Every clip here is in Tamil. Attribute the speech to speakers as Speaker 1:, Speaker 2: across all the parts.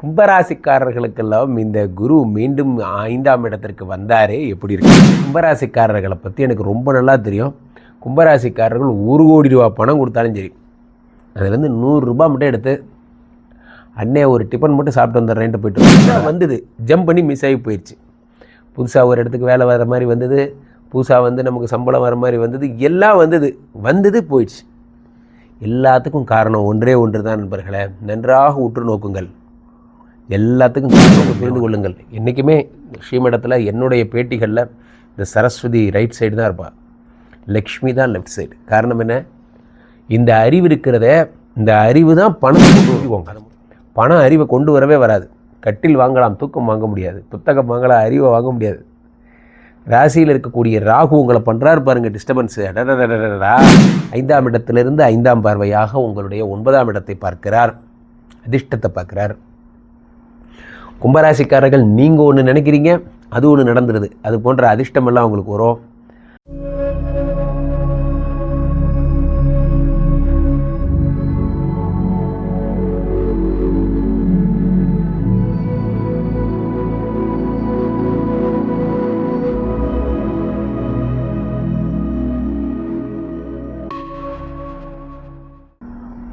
Speaker 1: கும்பராசிக்காரர்களுக்கெல்லாம் இந்த குரு மீண்டும் ஐந்தாம் இடத்திற்கு வந்தாரே எப்படி இருக்கு? கும்பராசிக்காரர்களை பற்றி எனக்கு ரொம்ப நல்லா தெரியும். கும்பராசிக்காரர்கள் ஒரு கோடி ரூபா பணம் கொடுத்தாலும் சரி அதுலேருந்து நூறுரூபா மட்டும் எடுத்து அண்ணே ஒரு டிஃபன் மட்டும் சாப்பிட்டு வந்துடுறேன்ட்டு போயிட்டு வந்தது. ஜம்ப் பண்ணி மிஸ் ஆகி போயிடுச்சு புதுசாக ஒரு இடத்துக்கு வேலை வர மாதிரி வந்தது. புதுசாக வந்து நமக்கு சம்பளம் வர மாதிரி வந்தது. எல்லாம் வந்தது. வந்தது போயிடுச்சு. எல்லாத்துக்கும் காரணம் ஒன்றே ஒன்று தான் நண்பர்களே. நன்றாக உற்று நோக்குங்கள். எல்லாத்துக்கும் புரிந்து கொள்ளுங்கள். என்றைக்குமே ஸ்ரீமடத்தில் என்னுடைய பேட்டிகளில் இந்த சரஸ்வதி ரைட் சைடு தான் இருப்பாள் லக்ஷ்மி தான் லெஃப்ட் சைடு காரணம் என்ன? இந்த அறிவு இருக்கிறத இந்த அறிவு தான் பணத்தை கொண்டு வருவோங்க பணம் அறிவை கொண்டு வரவே வராது. கட்டில் வாங்கலாம் தூக்கம் வாங்க முடியாது. புத்தகம் வாங்கலாம் அறிவை வாங்க முடியாது. ராசியில் இருக்கக்கூடிய ராகு உங்களை பண்ணுறாரு பாருங்க டிஸ்டர்பன்ஸு அடடடடடா ஐந்தாம் இடத்திலிருந்து ஐந்தாம் பார்வையாக உங்களுடைய ஒன்பதாம் இடத்தை பார்க்கிறார். அதிர்ஷ்டத்தை பார்க்கிறார். கும்பராசிக்காரர்கள் நீங்கள் ஒன்று நினைக்கிறீங்க அது ஒன்று நடந்துருது. அது போன்ற அதிர்ஷ்டமெல்லாம் உங்களுக்கு வரும்.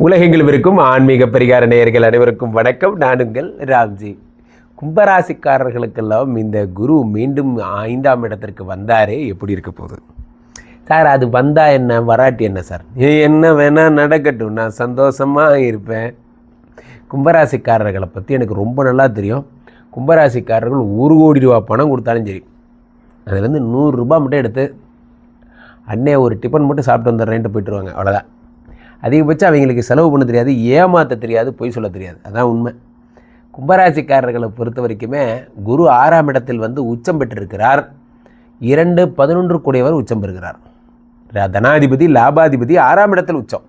Speaker 1: உலகெங்கிலும் இருக்கும் ஆன்மீக பரிகார நேயர்கள் அனைவருக்கும் வணக்கம். நான் உங்கள் ராம்ஜி. கும்பராசிக்காரர்களுக்கெல்லாம் இந்த குரு மீண்டும் ஐந்தாம் இடத்திற்கு வந்தாரே எப்படி இருக்க போகுது? சார் அது வந்தா என்ன? வராட்டி என்ன சார்? ஏ, என்ன வேணால் நடக்கட்டும். நான் சந்தோஷமாக இருப்பேன். கும்பராசிக்காரர்களை பற்றி எனக்கு ரொம்ப நல்லா தெரியும். கும்பராசிக்காரர்கள் ஒரு கோடி ரூபா பணம் கொடுத்தாலும் சரி அதுலேருந்து நூறுரூபா மட்டும் எடுத்து அண்ணே ஒரு டிஃபன் மட்டும் சாப்பிட்டு வந்துடுறேன்ட்டு போயிட்டுருவாங்க அவ்வளோதான் அதிகபட்சம் அவங்களுக்கு செலவு பண்ண தெரியாது ஏமாற்ற தெரியாது பொய் சொல்ல தெரியாது. அதான் உண்மை. கும்பராசிக்காரர்களை பொறுத்த வரைக்குமே குரு ஆறாம் இடத்தில் வந்து உச்சம் பெற்றிருக்கிறார். இரண்டு பதினொன்று கூடியவர் உச்சம் பெறுகிறார். தனாதிபதி லாபாதிபதி ஆறாம் இடத்தில் உச்சம்.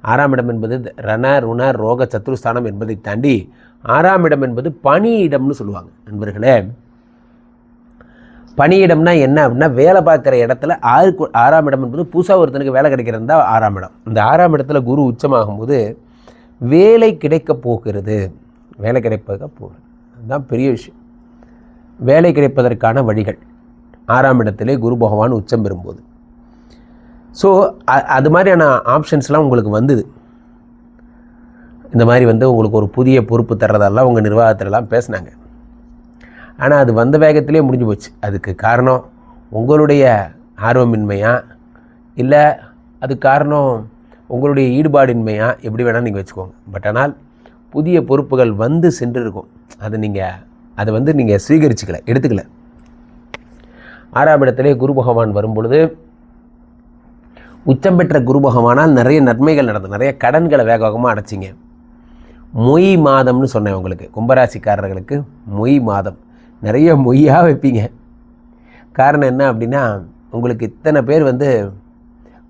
Speaker 1: ஆறாம் இடம் என்பது ரண ருண ரோக சத்ருஸ்தானம் என்பதை தாண்டி ஆறாம் இடம் என்பது பணியிடம்னு சொல்லுவாங்க. நண்பர்களே பணியிடம்னா என்ன அப்படின்னா வேலை பார்க்குற இடத்துல ஆறு கு- ஆறாம் இடம் என்பது புதுசாக ஒருத்தனுக்கு வேலை கிடைக்கிறது தான் ஆறாம் இடம். இந்த ஆறாம் இடத்துல குரு உச்சமாகும்போது வேலை கிடைக்க போகிறது. வேலை கிடைப்பதாக போகிறேன் அதுதான் பெரிய விஷயம். வேலை கிடைப்பதற்கான வழிகள். ஆறாம் இடத்திலே குரு பகவான் உச்சம் பெறும்போது. ஸோ அது மாதிரியான ஆப்ஷன்ஸ்லாம் உங்களுக்கு வந்தது. இந்த மாதிரி வந்து உங்களுக்கு ஒரு புதிய பொறுப்பு தர்றதெல்லாம் உங்கள் நிர்வாகத்திலலாம் பேசுனாங்க. ஆனால் அது வந்த வேகத்திலே முடிஞ்சு போச்சு. அதுக்கு காரணம் உங்களுடைய ஆர்வமின்மையா? இல்லை அது காரணம் உங்களுடைய ஈடுபாடின்மையா? எப்படி வேணால் நீங்கள் வச்சுக்கோங்க. பட் ஆனால் புதிய பொறுப்புகள் வந்து சென்று இருக்கும் அதை நீங்கள் அதை வந்து நீங்கள் ஸ்வீகரிச்சுக்கல எடுத்துக்கல. ஆறாம் இடத்திலே குரு பகவான் வரும்பொழுது உச்சம் பெற்ற குரு பகவானால் நிறைய நன்மைகள் நடந்தது நிறைய கடன்களை வேக வேகமாக அடைச்சிங்க. மொய் மாதம்னு சொன்னேன் உங்களுக்கு கும்பராசிக்காரர்களுக்கு மொய் மாதம். நிறைய மொய்யாக வைப்பீங்க. காரணம் என்ன அப்படின்னா உங்களுக்கு இத்தனை பேர் வந்து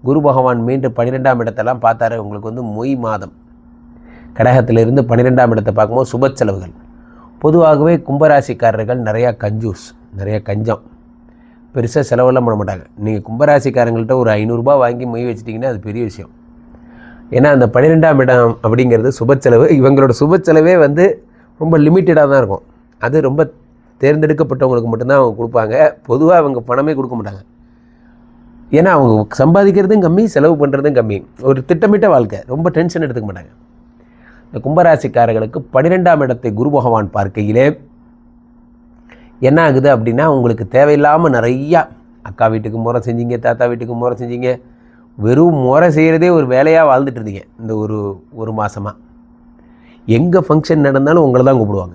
Speaker 1: குரு பகவான் மீண்டும் பன்னிரெண்டாம் இடத்தெல்லாம் பார்த்தாரு உங்களுக்கு வந்து மொய் மாதம். கடகத்திலிருந்து பன்னிரெண்டாம் இடத்தை பார்க்கும்போது சுப செலவுகள். பொதுவாகவே கும்பராசிக்காரர்கள் நிறையா கஞ்சூஸ் நிறையா கஞ்சம். பெருசாக செலவெல்லாம் பண்ண மாட்டாங்க. நீங்கள் கும்பராசிக்காரங்கள்ட்ட ஒரு ஐநூறுரூபா வாங்கி மொய் வச்சிட்டிங்கன்னா அது பெரிய விஷயம். ஏன்னா அந்த பன்னிரெண்டாம் இடம் அப்படிங்கிறது சுப செலவு. இவங்களோட சுப செலவே வந்து ரொம்ப லிமிட்டடாக தான் இருக்கும். அது ரொம்ப தேர்ந்தெடுக்கப்பட்டவங்களுக்கு மட்டும்தான் அவங்க கொடுப்பாங்க. பொதுவாக அவங்க பணமே கொடுக்க மாட்டாங்க. ஏன்னா அவங்க சம்பாதிக்கிறதும் கம்மி செலவு பண்ணுறதும் கம்மி. ஒரு திட்டமிட்ட வாழ்க்கை. ரொம்ப டென்ஷன் எடுத்துக்க மாட்டாங்க. இந்த கும்பராசிக்காரர்களுக்கு பன்னிரெண்டாம் இடத்தை குரு பகவான் பார்க்கையிலே என்ன ஆகுது அப்படின்னா உங்களுக்கு தேவையில்லாமல் நிறையா அக்கா வீட்டுக்கு முறை செஞ்சீங்க தாத்தா வீட்டுக்கு முறை செஞ்சீங்க வெறும் முறை செய்கிறதே ஒரு வேலையாக வாழ்ந்துட்டு இருந்தீங்க இந்த ஒரு ஒரு மாதமாக எங்கே ஃபங்க்ஷன் நடந்தாலும் உங்களை தான் கூப்பிடுவாங்க.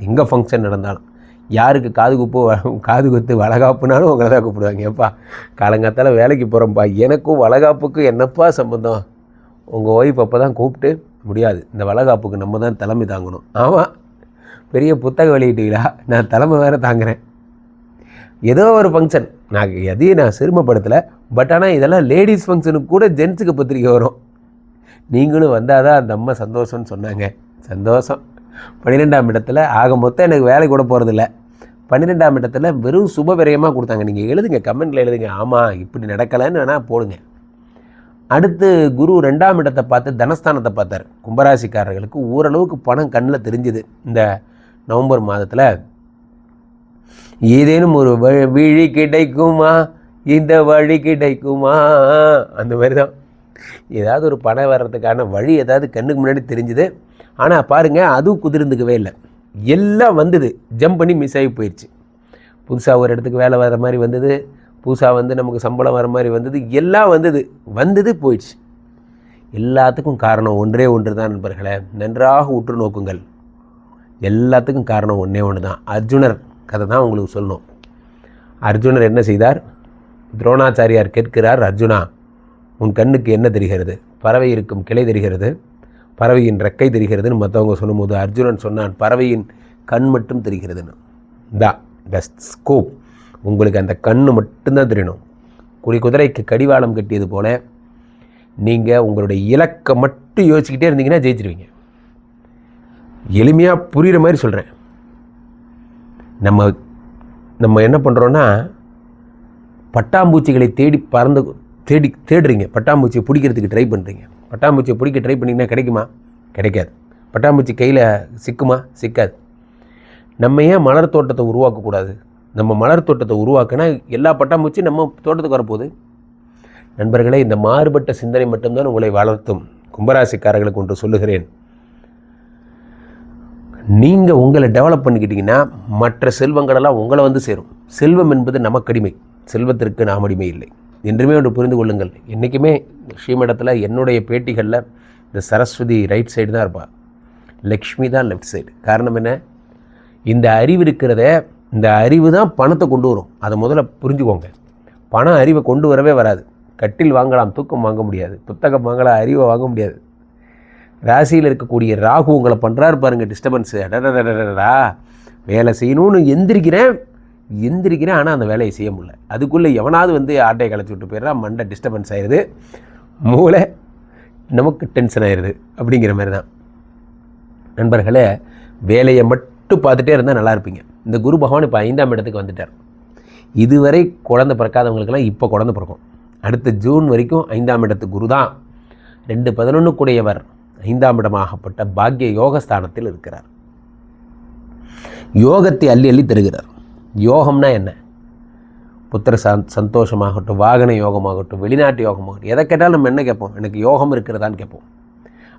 Speaker 1: எங்கே ஃபங்க்ஷன் நடந்தாலும். யாருக்கு காது குப்பு வ- காது குத்து வளகாப்புனாலும் உங்களை தான் கூப்பிடுவாங்க. ஏப்பா காலங்காத்தால் வேலைக்கு போகிறோம்ப்பா எனக்கும் வளகாப்புக்கும் என்னப்பா சம்மந்தம் உங்கள் ஒய்ஃப் அப்போ தான் கூப்பிட்டு முடியாது. இந்த வளகாப்புக்கு நம்ம தான் தலைமை தாங்கணும். ஆமாம் பெரிய புத்தக வெளியிட்டீங்களா நான் தலைமை வேறு தாங்குறேன். ஏதோ ஒரு ஃபங்க்ஷன் நான் எதையும் நான் சிறுமப்படுத்தலை. பட் ஆனால் இதெல்லாம் லேடிஸ் ஃபங்க்ஷனுக்கு கூட ஜென்ஸுக்கு பத்திரிக்கை வரும். நீங்களும் வந்தால் தான் அந்த அம்மா சந்தோஷம்னு சொன்னாங்க. சந்தோஷம். பன்னிரெண்டாம் இடத்துல ஆக மொத்தம் எனக்கு வேலை கூட போகிறதில்ல பன்னிரெண்டாம் இடத்துல வெறும் சுப விரயமாக கொடுத்தாங்க. நீங்கள் எழுதுங்க கமெண்ட்டில் எழுதுங்க. ஆமாம் இப்படி நடக்கலைன்னு வேணால் போடுங்க. அடுத்து குரு ரெண்டாம் இடத்தை பார்த்து தனஸ்தானத்தை பார்த்தார். கும்பராசிக்காரர்களுக்கு ஓரளவுக்கு பணம் கண்ணில் தெரிஞ்சுது. இந்த நவம்பர் மாதத்தில் ஏதேனும் ஒரு வழி விழி கிடைக்குமா? இந்த வழி கிடைக்குமா? அந்த மாதிரி தான் ஏதாவது ஒரு பணம் வர்றதுக்கான வழி ஏதாவது கண்ணுக்கு முன்னாடி தெரிஞ்சுது. ஆனால் பாருங்கள் அதுவும் குதிர்ந்துக்கவே இல்லை. எல்லாம் வந்தது. ஜம்ப் பண்ணி மிஸ் ஆகி போயிடுச்சு புதுசாக ஒரு இடத்துக்கு வேலை வர மாதிரி வந்தது. புதுசாக வந்து நமக்கு சம்பளம் வர மாதிரி வந்தது எல்லாம் வந்தது. வந்தது போயிடுச்சு. எல்லாத்துக்கும் காரணம் ஒன்றே ஒன்று தான் நண்பர்களே. நன்றாக உற்று நோக்குங்கள். எல்லாத்துக்கும் காரணம் ஒன்றே ஒன்று தான் அர்ஜுனர் கதை தான் உங்களுக்கு சொல்லணும். அர்ஜுனர் என்ன செய்தார்? துரோணாச்சாரியார் கேட்கிறார் அர்ஜுனா உன் கண்ணுக்கு என்ன தெரிகிறது? பறவை இருக்கும் கிளை தெரிகிறது. பறவையின் ரெக்கை தெரிகிறதுன்னு மற்றவங்க சொல்லும்போது அர்ஜுனன் சொன்னான் பறவையின் கண் மட்டும் தெரிகிறதுன்னு. தான் பெஸ்ட் ஸ்கோப் உங்களுக்கு அந்த கண் மட்டும்தான் தெரியணும். குழி குதிரைக்கு கடிவாளம் கட்டியது போல் நீங்கள் உங்களுடைய இலக்கை மட்டும் யோசிச்சுக்கிட்டே இருந்தீங்கன்னா ஜெயிச்சிருவீங்க. எளிமையாக புரிகிற மாதிரி சொல்கிறேன் நம்ம நம்ம என்ன பண்ணுறோன்னா பட்டாம்பூச்சிகளை தேடி பறந்து தேடி தேடுறீங்க. பட்டாம்பூச்சியை பிடிக்கிறதுக்கு ட்ரை பண்ணுறீங்க பட்டாம்பூச்சியை பிடிக்க ட்ரை பண்ணிங்கன்னா கிடைக்குமா? கிடைக்காது. பட்டாம்பூச்சி கையில் சிக்குமா? சிக்காது. நம்ம ஏன் மலர் தோட்டத்தை உருவாக்கக்கூடாது? நம்ம மலர் தோட்டத்தை உருவாக்கினா எல்லா பட்டாம்பூச்சியும் நம்ம தோட்டத்துக்கு வரப்போகுது. நண்பர்களே இந்த மாறுபட்ட சிந்தனை மட்டும்தான் உங்களை வளர்த்தும். கும்பராசிக்காரர்களுக்கு ஒன்று சொல்லுகிறேன். நீங்கள் உங்களை டெவலப் பண்ணிக்கிட்டீங்கன்னா மற்ற செல்வங்களெல்லாம் உங்களை வந்து சேரும். செல்வம் என்பது நமக்கடிமை. செல்வத்திற்கு நாம் அடிமை இல்லை. என்றுமே ஒன்று புரிந்து கொள்ளுங்கள். என்றைக்குமே ஸ்ரீமடத்தில் என்னுடைய பேட்டிகளில் இந்த சரஸ்வதி ரைட் சைடு தான் இருப்பாள் லக்ஷ்மி தான் லெஃப்ட் சைடு காரணம் என்ன? இந்த அறிவு இருக்கிறத இந்த அறிவு தான் பணத்தை கொண்டு வரும். அதை முதல்ல புரிஞ்சுக்கோங்க. பணம் அறிவை கொண்டு வரவே வராது. கட்டில் வாங்கலாம் தூக்கம் வாங்க முடியாது. புத்தகம் வாங்கலாம் அறிவை வாங்க முடியாது. ராசியில் இருக்கக்கூடிய ராகு உங்களை பண்ணுறாரு பாருங்கள் டிஸ்டர்பன்ஸு அடடடடடா வேலை செய்யணும்னு எந்திரிக்கிறேன். எந்திரிக்கிறேன் ஆனால் அந்த வேலையை செய்ய முடியல. அதுக்குள்ளே எவனாவது வந்து ஆட்டையை கலைச்சி விட்டு போயிடுறா மண்டை டிஸ்டர்பன்ஸ் ஆயிடுது மூளை நமக்கு டென்ஷன் ஆயிடுது அப்படிங்கிற மாதிரி தான் நண்பர்களே வேலையை மட்டும் பார்த்துட்டே இருந்தால் நல்லா இருப்பீங்க. இந்த குரு பகவான் இப்போ ஐந்தாம் இடத்துக்கு வந்துட்டார். இதுவரை குழந்தை பிறக்காதவங்களுக்கெல்லாம் இப்போ குழந்தை பிறக்கும். அடுத்த ஜூன் வரைக்கும் ஐந்தாம் இடத்து குரு தான். ரெண்டு பதினொன்றுக்குடையவர் ஐந்தாம் இடமாகப்பட்ட பாக்கிய யோகஸ்தானத்தில் இருக்கிறார். யோகத்தை அள்ளி அள்ளி தருகிறார். யோகம்னா என்ன? புத்திர சந் சந்தோஷமாகட்டும் வாகன யோகமாகட்டும் வெளிநாட்டு யோகமாகட்டும் எதை கேட்டாலும் நம்ம என்ன கேட்போம்? எனக்கு யோகம் இருக்கிறதான்னு கேட்போம்.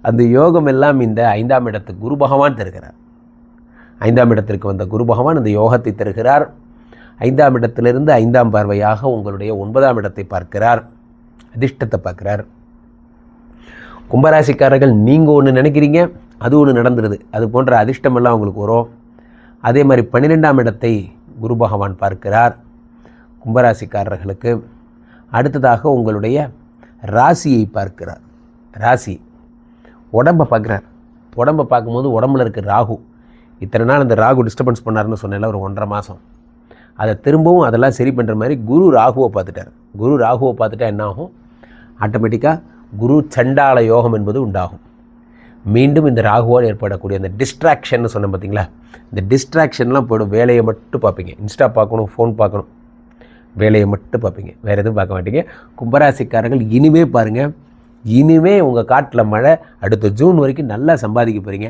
Speaker 1: அந்த யோகம் எல்லாம் இந்த ஐந்தாம் இடத்துக்கு குரு பகவான் தருகிறார். ஐந்தாம் இடத்திற்கு வந்த குரு பகவான் இந்த யோகத்தை தருகிறார். ஐந்தாம் இடத்திலிருந்து ஐந்தாம் பார்வையாக உங்களுடைய ஒன்பதாம் இடத்தை பார்க்கிறார். அதிர்ஷ்டத்தை பார்க்கிறார். கும்பராசிக்காரர்கள் நீங்கள் ஒன்று நினைக்கிறீங்க அது ஒன்று நடந்துடுது அது போன்ற அதிர்ஷ்டமெல்லாம் உங்களுக்கு வரும். அதே மாதிரி பன்னிரெண்டாம் இடத்தை குரு பகவான் பார்க்கிறார். கும்பராசிக்காரர்களுக்கு அடுத்ததாக உங்களுடைய ராசியை பார்க்கிறார். ராசி. உடம்பை பார்க்குறார். உடம்பை பார்க்கும்போது உடம்புல இருக்க ராகு. இத்தனை நாள் அந்த ராகு டிஸ்டர்பன்ஸ் பண்ணாருன்னு சொன்னேன்ல ஒரு ஒன்றரை மாதம் அதை திரும்பவும் அதெல்லாம் சரி பண்ணுற மாதிரி குரு ராகுவை பார்த்துட்டார். குரு ராகுவை பார்த்துட்டா என்ன ஆகும் ஆட்டோமேட்டிக்காக குரு சண்டால யோகம் என்பது உண்டாகும். மீண்டும் இந்த ராகுவால் ஏற்படக்கூடிய அந்த டிஸ்ட்ராக்ஷன் சொன்னேன் பார்த்தீங்களா இந்த டிஸ்ட்ராக்ஷன்லாம் போய்டும். வேலையை மட்டும் பார்ப்பீங்க. இன்ஸ்டா பார்க்கணும் ஃபோன் பார்க்கணும். வேலையை மட்டும் பார்ப்பீங்க. வேறு எதுவும் பார்க்க மாட்டீங்க. கும்பராசிக்காரர்கள் இனிமே பாருங்கள் இனிமே உங்கள் காட்டில் மழை அடுத்த ஜூன் வரைக்கும் நல்லா சம்பாதிக்க போகிறீங்க